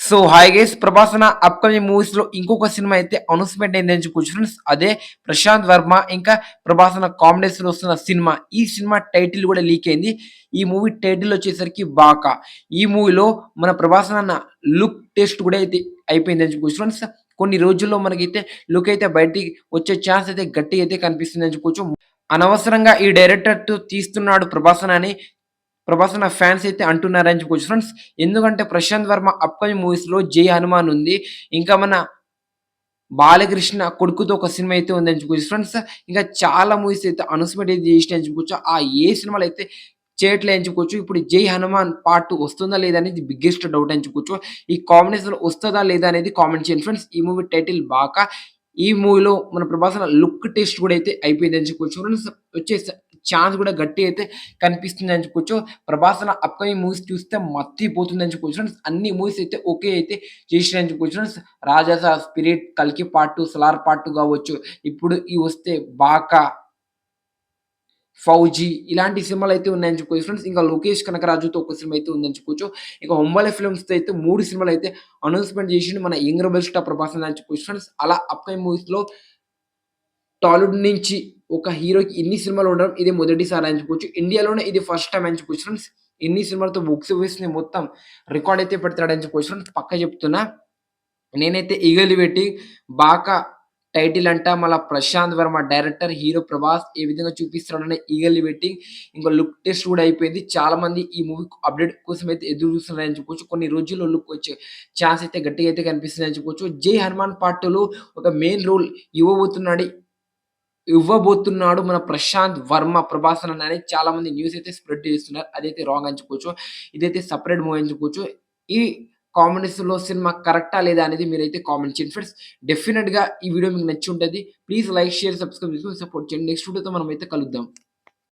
So hi guys ప్రభాసన upcoming మూవీస్లో ఇంకొక సినిమా అయితే అనౌన్స్మెంట్ అయిందని చెప్పుకోవచ్చు ఫ్రెండ్స్. అదే ప్రశాంత్ వర్మ ఇంకా ప్రభాసన కాంబినేషన్లో వస్తున్న సినిమా. ఈ సినిమా టైటిల్ కూడా లీక్ అయింది. ఈ మూవీ టైటిల్ వచ్చేసరికి బాకా ఈ మూవీలో మన ప్రభాసన అన్న లుక్ టెస్ట్ కూడా అయితే అయిపోయిందని చెప్పుకోవచ్చు ఫ్రెండ్స్. కొన్ని రోజుల్లో మనకైతే లుక్ అయితే బయటికి వచ్చే ఛాన్స్ అయితే గట్టిగా అయితే కనిపిస్తుంది అని చెప్పుకోవచ్చు అనవసరంగా ఈ డైరెక్టర్తో తీస్తున్నాడు ప్రభాసన అని ప్రభాస్ నా ఫ్యాన్స్ అయితే అంటున్నారని చెప్పుకోవచ్చు ఫ్రెండ్స్ ఎందుకంటే ప్రశాంత్ వర్మ అప్కమింగ్ మూవీస్లో జై హనుమాన్ ఉంది. ఇంకా మన బాలకృష్ణ కొడుకుతో ఒక సినిమా అయితే ఉందని చెప్పుకోవచ్చు ఫ్రెండ్స్ ఇంకా చాలా మూవీస్ అయితే అనౌన్స్మెంట్ అయితే చేసిన చెప్పుకోవచ్చు ఆ ఏ సినిమాలు అయితే చేయట్లే అని చెప్పుకోవచ్చు ఇప్పుడు జై హనుమాన్ పార్ట్ వస్తుందా లేదా అనేది బిగ్గెస్ట్ డౌట్ అని చెప్పుకోవచ్చు ఈ కాంబినేషన్ వస్తుందా లేదా అనేది కామెంట్ చేయండి ఫ్రెండ్స్. ఈ మూవీ టైటిల్ బాగా ఈ మూవీలో మన ప్రభాస్ లుక్ టెస్ట్ కూడా అయితే అయిపోయింది అని చెప్పుకోవచ్చు ఫ్రెండ్స్ వచ్చేసి ఛాన్స్ కూడా గట్టి అయితే కనిపిస్తుంది అని చెప్పుకోవచ్చు ప్రభాస్ అప్కమింగ్ మూవీస్ చూస్తే మత్తిపోతుంది అని చెప్పుకోవచ్చు ఫ్రెండ్స్ అన్ని మూవీస్ అయితే ఓకే అయితే చేసిన అని చెప్పుకోవచ్చు ఫ్రెండ్స్ రాజాసా స్పిరిట్ కల్కి part two Salaar part two కావచ్చు. ఇప్పుడు ఈ వస్తే బాకా ఫౌజీ ఇలాంటి సినిమాలు అయితే ఉన్నాయని చెప్పుకోవచ్చు ఫ్రెండ్స్ ఇంకా లోకేష్ కనకరాజుతో ఒక సినిమా అయితే ఉందని చెప్పుకోవచ్చు ఇంకా హొంబలే ఫిల్మ్స్తో అయితే మూడు సినిమాలు అయితే అనౌన్స్మెంట్ చేసిండు మన యంగ్ రెబల్ స్టార్ ప్రభాస్ అని చెప్పుకోవచ్చు ఫ్రెండ్స్ అలా అప్కమింగ్ మూవీస్లో టాలీవుడ్ నుంచి ఒక హీరోకి ఇన్ని సినిమాలు ఉండడం ఇది మొదటిసారి అని చెప్పుకోవచ్చు ఇండియాలోనే ఇది ఫస్ట్ టైం అని చెప్పుకోవచ్చు ఫ్రెండ్స్ ఇన్ని సినిమాలతో బుక్స్ వేసి మొత్తం రికార్డ్ అయితే పెడతాడని చెప్పుకోవచ్చు ఫ్రెండ్స్ పక్క చెప్తున్నా నేనైతే ఈగలు పెట్టి బాగా టైటిల్ అంట మళ్ళీ ప్రశాంత్ వర్మ డైరెక్టర్ హీరో ప్రభాస్ ఏ విధంగా చూపిస్తున్నాడని ఈగల్ని పెట్టి ఇంకా లుక్ టెస్ట్ కూడా అయిపోయింది. చాలా మంది ఈ మూవీ అప్డేట్ కోసం అయితే ఎదురు చూస్తున్నారని చెప్పుకోవచ్చు కొన్ని రోజుల్లో లుక్ వచ్చే ఛాన్స్ అయితే గట్టిగా అయితే కనిపిస్తుంది అని చెప్పుకోవచ్చు జై హనుమాన్ పార్టీలో ఒక మెయిన్ రోల్ ఇవ్వబోతున్నాడు ఇవ్వబోతున్నాడు మన ప్రశాంత్ వర్మ ప్రభాసన్ అని చాలా మంది న్యూస్ అయితే స్ప్రెడ్ చేస్తున్నారు. అదైతే రాంగ్ అని ఇదైతే సపరేట్ మూవీ అని చెప్పుకోవచ్చు. ఈ కాంబినేషన్లో సినిమా కరెక్టా లేదా అనేది మీరైతే కామెంట్ చేయండి. ఫ్రెండ్స్ డెఫినెట్గా ఈ వీడియో మీకు నచ్చి ఉంటుంది. ప్లీజ్ లైక్ షేర్ సబ్స్క్రైబ్ చేసుకుని సపోర్ట్ చేయండి. నెక్స్ట్ వీడియోతో మనం అయితే కలుద్దాం.